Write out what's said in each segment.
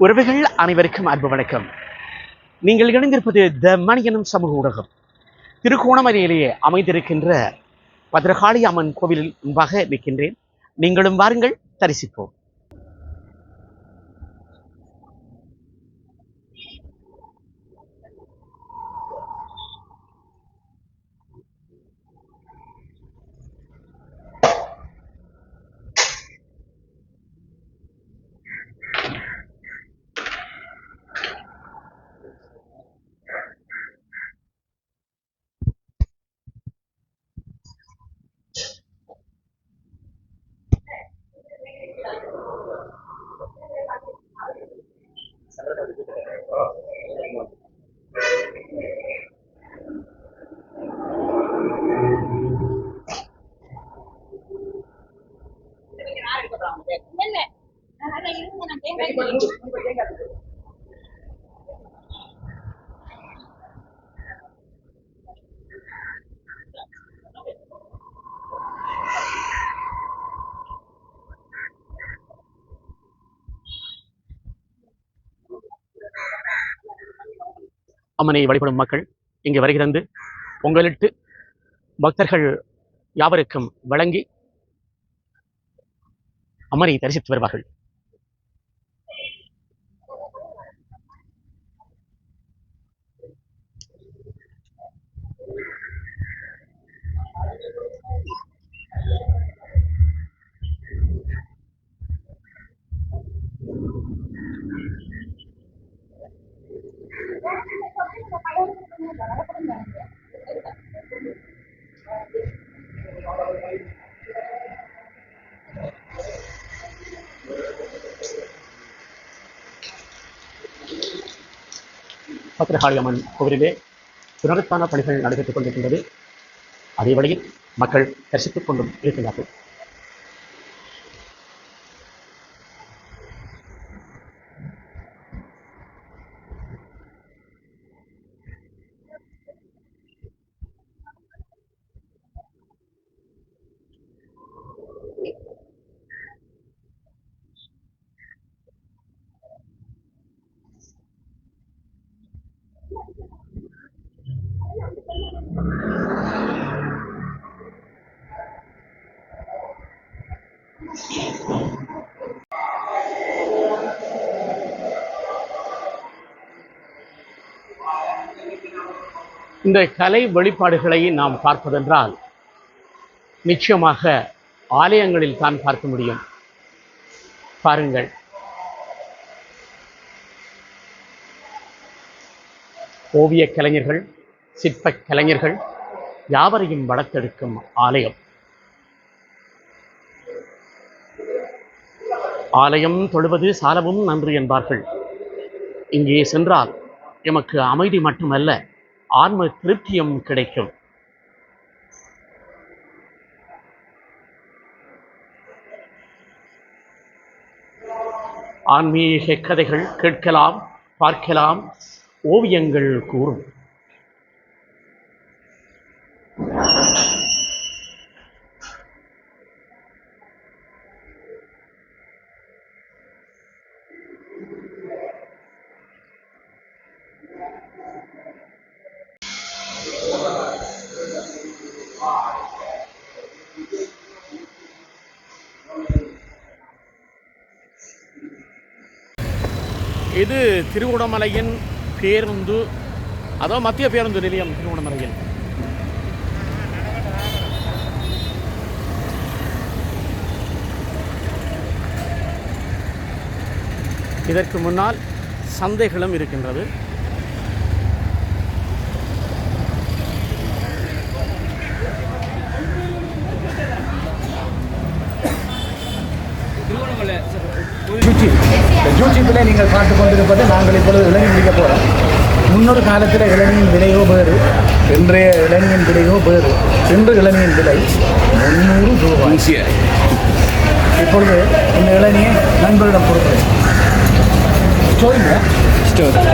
உறவுகள் அனைவருக்கும் அன்பு வணக்கம். நீங்கள் இணைந்திருப்பது த மணியனும் சமூக ஊடகம். திருகோணமலையிலேயே அமைந்திருக்கின்ற பத்ரகாளி அம்மன் கோவிலில் முன்பாக நிற்கின்றேன். நீங்களும் வாருங்கள் தரிசிப்போம். அம்மனை வழிபடும் மக்கள் இங்கு வருகை தந்து பொங்கலிட்டு பக்தர்கள் யாவருக்கும் வழங்கி அம்மனை தரிசித்து வருவார்கள். பத்திரகாளி அம்மன் கோவிலிலே புனருத்தான பணிகள் நடைபெற்றுக் கொண்டிருக்கின்றது. அதே வழியில் மக்கள் தரிசித்துக் கொண்டும் இருக்கின்றார்கள் இந்த கலை வெளிப்பாடுகளை நாம் பார்ப்பதென்றால் நிச்சயமாக ஆலயங்களில் தான் பார்க்க முடியும். பாருங்கள். ஓவிய கலைஞர்கள் சிற்பக் கலைஞர்கள் யாவரையும் வளர்த்தெடுக்கும் ஆலயம். ஆலயம் தொழுவது சாலவும் நன்று என்பார்கள். இங்கே சென்றால் எமக்கு அமைதி மட்டுமல்ல ஆன்ம திருப்தியும் கிடைக்கும். ஆன்மீக கதைகள் கேட்கலாம் பார்க்கலாம் ஓவியங்கள் கூறும். இது திருவண்ணாமலையின் பேருந்து அதாவது மத்திய பேருந்து நிலையம் திருவண்ணாமலையில். இதற்கு முன்னால் சந்தைகளும் இருக்கின்றது. யூடியூப்பில் நீங்கள் பார்த்து கொண்டிருப்பது நாங்கள் இப்பொழுது இளநீர் முடிக்க போகிறோம் முன்னொரு காலத்தில் இளநியின் விலையோ வேறு இன்றைய இளநியின் விலையோ வேறு. இன்று இளநியின் விலை முந்நூறு ரூபாய். இப்பொழுது இந்த இளநியை நண்பரிடம் கொடுக்குறேன். ஸ்டோரிங்க இந்த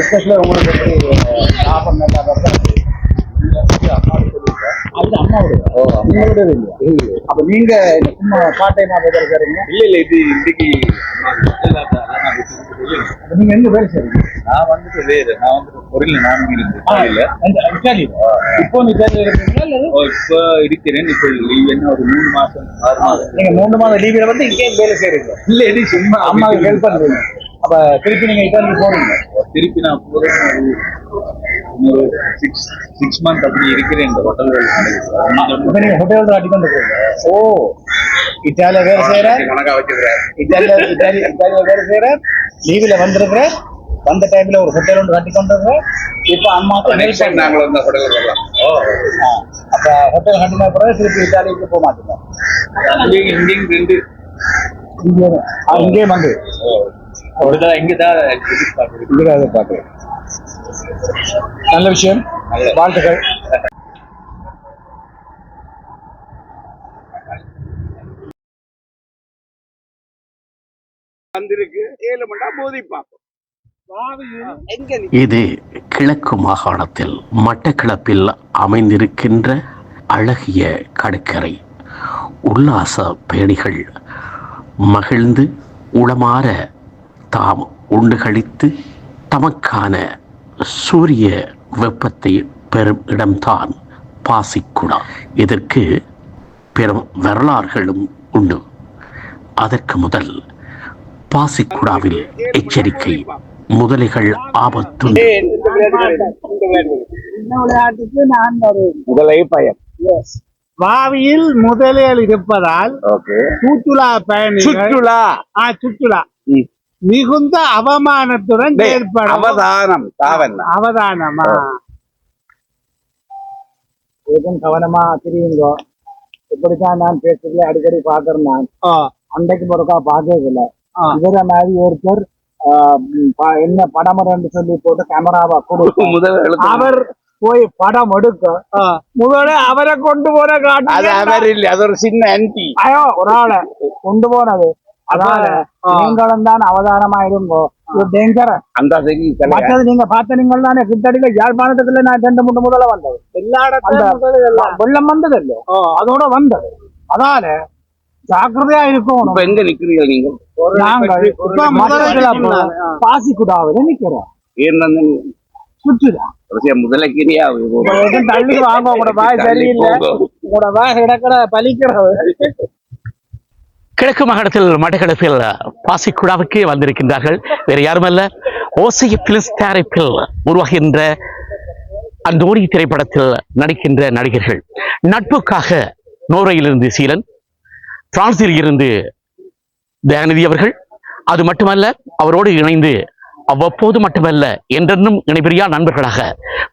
பிசினஸ்ல உங்களுக்கு எப்படி லாபம் நல்லா வருதா? அது அம்மாவுடைய ஓ உங்களுடைய இல்லையா அப்ப நீங்க சும்மா பார்ட் டைமா இல்ல இல்ல இது இன்னைக்கு நான் விட்டு அப்ப நீங்க எங்க வேலை செய்றீங்க நான் வந்துட்டு வேறு. நான் வந்துட்டு பொருள் நானும் அந்த இட்டாலியில இப்போ வேலை இருக்கீங்களா இல்ல இப்போ இருக்கிறேன் இப்போ லீவ் என்ன ஒரு மூணு மாசம் ஆறு மாசம். நீங்க மூணு மாதம் லீவ்ல வந்து இங்கே வேலை செய்றீங்க. இல்ல இது சும்மா அம்மாவுக்கு ஹெல்ப் பண்றீங்க. அப்ப திருப்பி நீங்க இட்டாலிக்கு போறீங்க. திருப்பி நான் போறேன். ஒரு சிக்ஸ் சிக்ஸ் மந்த் அப்படி இருக்கிறேன் இந்த ஹோட்டல்கள் ஹோட்டல் காட்டி கொண்டு போறீங்க ஓ இட்டாலிய வேலை செய்யற கணக்கா வச்சுக்கிறேன் இட்டாலிய இட்டாலி இட்டாலிய வேலை செய்யற லீவ்ல வந்திருக்கிற வந்த டைம்ல ஒரு ஹோட்டல் ஒன்று கட்டி கொண்டு. இப்ப ஹெல்ப் நெக்ஸ்ட் டைம் நாங்களும் இந்த ஹோட்டலுக்கு வரலாம். ஓ அப்ப ஹோட்டல் கட்டின பிறகு திருப்பி இட்டாலிக்கு போக மாட்டீங்க இங்கேயும் ரெண்டு. இங்கே இங்கே வந்து. அப்படிதான் இங்கே பார்க்குறேன் நல்ல விஷயம். வாழ்த்துக்கள். வந்திருக்கு. ஏழு மண்டா மோதி பார்ப்போம். இது கிழக்கு மாகாணத்தில் மட்டக்களப்பில் அமைந்திருக்கின்ற அழகிய கடற்கரை. உல்லாச பயணிகள் மகிழ்ந்து உளமாற தாம் உண்டு கழித்து தமக்கான சூரிய வெப்பத்தை பெறும் இடம்தான் பாசிக்குடா. இதற்கு பெரும் வரலாறுகளும் உண்டு. அதற்கு முதல் பாசிக்குடாவில் எச்சரிக்கை முதலைகள் ஆபத்துண்டு. முதலை பயம் பாவியில் முதலில் இருப்பதால் சுற்றுலா பயணிகள் சுற்றுலா. ஆ, சுற்றுலா. மிகுந்த அவமானத்துடன் அவதானம் அவதானமா? எதுவும் கவனமா தெரியுங்க. இப்படித்தான் நான் பேசுறதுல அடிக்கடி பாக்குறேன் நான். அன்றைக்கு ஒருக்கா பார்த்ததில்ல. ஆ. இவர மாதிரி ஒருத்தர் என்ன படம் ரெண்டு சொல்லி போட்டு கேமராவா கொடுக்கும் அவர் போய் படம் எடுக்க. முதல்ல அவரை கொண்டு போன காட்டு அது அவர் இல்ல அது ஒரு சின்ன ஆன்டி ஐயோ ஒரு ஆளை கொண்டு போனது. நீங்களும் தான் அவதானமா இருங்கோ இது டேஞ்சர் அந்த மற்றது நீங்க பார்த்த நீங்கள் தானே கிட்டடியில யாழ்ப்பாணத்துக்குள்ள நான் ரெண்டு மூணு முதல்ல வந்தது. எல்லா முதலில் வெள்ளம் வந்தது இல்ல அதோட வந்தது. அதனால ஜாக்கிரதையா இருக்கணும். இப்ப எங்க நிக்கிறீங்க நீங்க நாங்கள் பாசிக்குடாவில நிக்கிறோம். ஏன்னு சுற்றுலா முதலைக்கிறியா தள்ளி வாங்க உங்களோட வாய் சரியில்லை. உங்களோட வாய் கிடக்கிற பலிக்கிறது கிழக்கு மாகாணத்தில் மட்டக்களப்பில் பாசிக்குடாவுக்கு வந்திருக்கின்றார்கள். வேறு யாருமல்ல ஓசிய பிலிஸ் தயாரிப்பில் உருவாகின்ற அந்தோடி திரைப்படத்தில் நடிக்கின்ற நடிகர்கள். நட்புக்காக நோர்வையிலிருந்து சீலன் பிரான்சில் இருந்து தயாநிதி அவர்கள். அது மட்டுமல்ல அவரோடு இணைந்து அவ்வப்போது மட்டுமல்ல என்றென்றும் இணைபிரியா நண்பர்களாக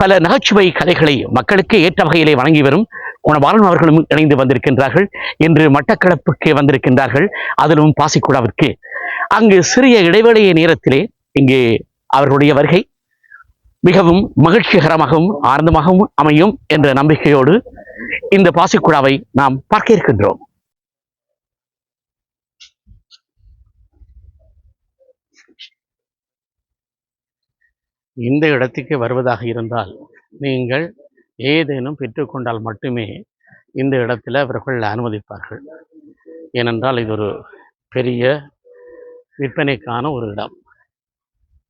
பல நகைச்சுவை கதைகளை மக்களுக்கு ஏற்ற வகையிலே வழங்கி வரும் குணபாலன் அவர்களும் இணைந்து வந்திருக்கின்றார்கள். இன்று மட்டக்களப்புக்கு வந்திருக்கின்றார்கள். அதிலும் பாசிக்குடாவிற்கு. அங்கு சிறிய இடைவெளிய நேரத்திலே இங்கு அவர்களுடைய வருகை மிகவும் மகிழ்ச்சிகரமாகவும் ஆனந்தமாகவும் அமையும் என்ற நம்பிக்கையோடு இந்த பாசிக்குடாவை நாம் பார்க்க இருக்கின்றோம். இந்த இடத்துக்கு வருவதாக இருந்தால் நீங்கள் ஏதேனும் பெற்றுக்கொண்டால் மட்டுமே இந்த இடத்துல அவர்கள் அனுமதிப்பார்கள். ஏனென்றால் இது ஒரு பெரிய விற்பனைக்கான ஒரு இடம்.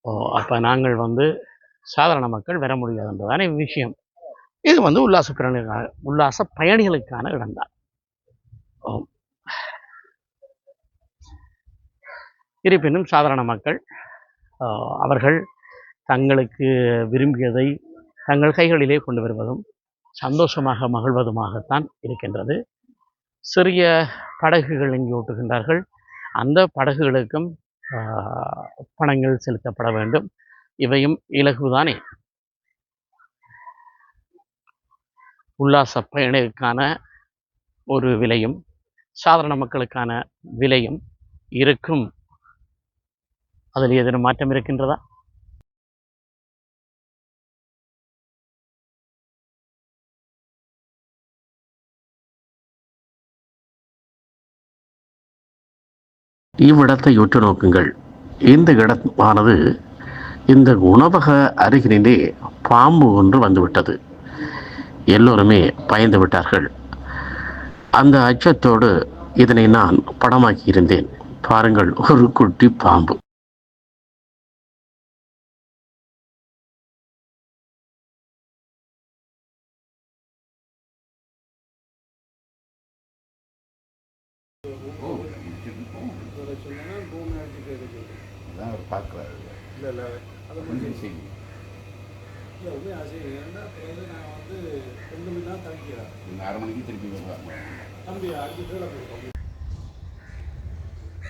ஓ அப்போ நாங்கள் வந்து சாதாரண மக்கள் வர முடியாதுன்றதான விஷயம். இது வந்து உல்லாச பிறனுக்கான உல்லாச பயணிகளுக்கான இடம்தான். ஓ. இருப்பினும் சாதாரண மக்கள் அவர்கள் தங்களுக்கு விரும்பியதை தங்கள் கைகளிலே கொண்டு வருவதும் சந்தோஷமாக மகிழ்வதுமாகத்தான் இருக்கின்றது. சிறிய படகுகள் இங்கு ஓட்டுகின்றார்கள். அந்த படகுகளுக்கும் பணங்கள் செலுத்தப்பட வேண்டும். இவையும் இலகுதானே? உல்லாச பயணிகளுக்கான ஒரு விலையும் சாதாரண மக்களுக்கான விலையும் இருக்கும். அதில் ஏதேனும் மாற்றம் இருக்கின்றதா? இவ்விடத்தை உற்று நோக்குங்கள். இந்த இடமானது இந்த உணவக அருகினிலே பாம்பு ஒன்று வந்துவிட்டது. எல்லோருமே பயந்து விட்டார்கள். அந்த அச்சத்தோடு இதனை நான் படமாக்கி இருந்தேன் பாருங்கள் ஒரு குட்டி பாம்பு.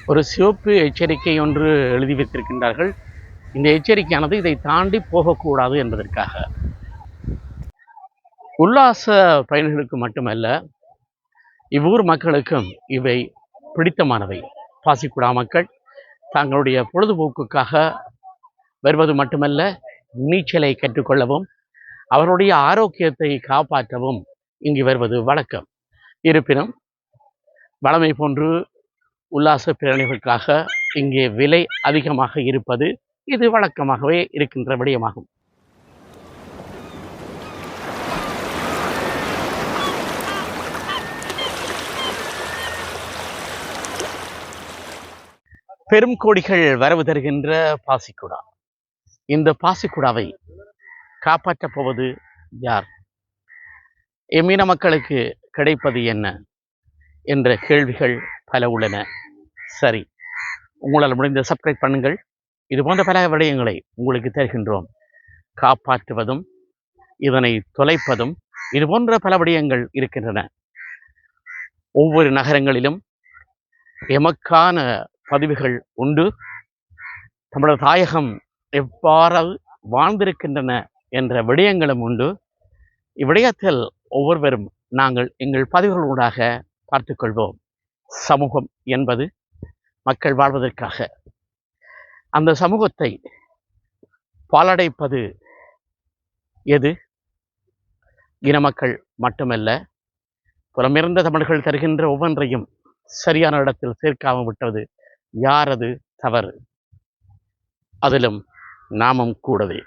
ஒரு சிவப்பு எச்சரிக்கை ஒன்று எழுதி வைத்திருக்கின்றார்கள். இந்த எச்சரிக்கையானது இதை தாண்டி போகக்கூடாது என்பதற்காக. உல்லாச பயணிகளுக்கு மட்டுமல்ல இவ்வூர் மக்களுக்கும் இவை பிடித்தமானவை. பாசிக்குடா மக்கள் தங்களுடைய பொழுதுபோக்குக்காக வருவது மட்டுமல்ல நீச்சலை கற்றுக்கொள்ளவும் அவருடைய ஆரோக்கியத்தை காப்பாற்றவும் இங்கு வருவது வழக்கம். இருப்பினும் வளமை போன்று உல்லாச பிரணிகளுக்காக இங்கே விலை அதிகமாக இருப்பது இது வழக்கமாகவே இருக்கின்ற விடயமாகும். பெரும் கோடிகள் வரவு தருகின்ற பாசிக்குடா. இந்த பாசிக்குடாவை காப்பாற்றப் போவது யார்? எம்மீன மக்களுக்கு கிடைப்பது என்ன? என்ற கேள்விகள் பல உள்ளன. சரி உங்களால் முடிந்த சப்ஸ்கிரைப் பண்ணுங்கள். இது போன்ற பல விடயங்களை உங்களுக்கு தருகின்றோம். காப்பாற்றுவதும் இதனை தொலைப்பதும் இது போன்ற பல விடயங்கள் இருக்கின்றன. ஒவ்வொரு நகரங்களிலும் எமக்கான பதிவுகள் உண்டு. தமிழர் தாயகம் எவ்வாறு வாழ்ந்திருக்கின்றன என்ற விடயங்களும் உண்டு. இவ்விடயத்தில் ஒவ்வொருவரும் நாங்கள் எங்கள் பதிவுகளூடாக பார்த்துக்கொள்வோம். சமூகம் என்பது மக்கள் வாழ்வதற்காக. அந்த சமூகத்தை பாலடைப்பது எது? இன மக்கள் மட்டுமல்ல புறமிருந்த தமிழர்கள் தருகின்ற ஒவ்வொன்றையும் சரியான இடத்தில் சேர்க்காமல் விட்டது யாரது தவறு? அதிலும் நாமும் கூடவே.